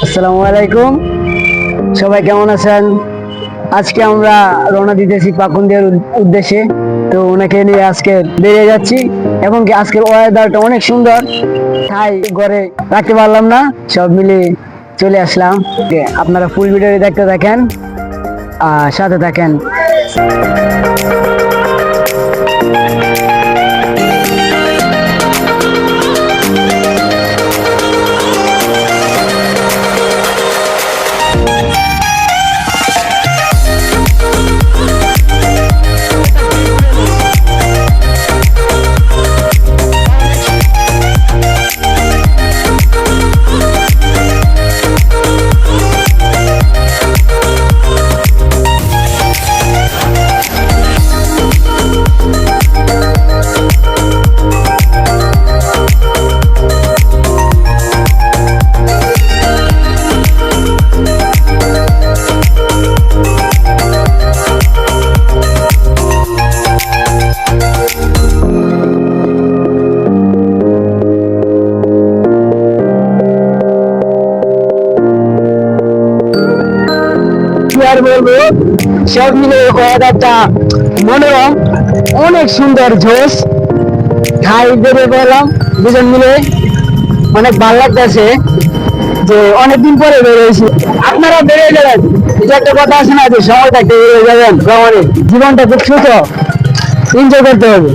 আসসালামু আলাইকুম। সবাই কেমন আছেন? আজকে আমরা রওনা দিতেছি পাকুন্দিয়ার উদ্দেশ্যে। তো ওনাকে নিয়ে আজকে বেরিয়ে যাচ্ছি। এবং কি আজকের ওয়েদারটা অনেক সুন্দর। তাই ঘরে রাখতে পারলাম না। সব মিলে চলে আসলাম। আপনারা ফুল ভিডিও দেখতে থাকেন, আর সাথে থাকেন। আর বলব, সব মিলে ওয়েদারটা মনোরম, অনেক সুন্দর জোশ খাই বেরিয়ে গেলাম দুজন মিলে অনেক ভালো লাগতেছে যে অনেকদিন পরে বেরিয়েছি। আপনারা বেরিয়ে গেলেন। এটা একটা কথা আছে না যে সময় থাকতে বেরিয়ে যাবেন। ভ্রমণে। জীবনটা খুব ছোট এনজয় করতে হবে।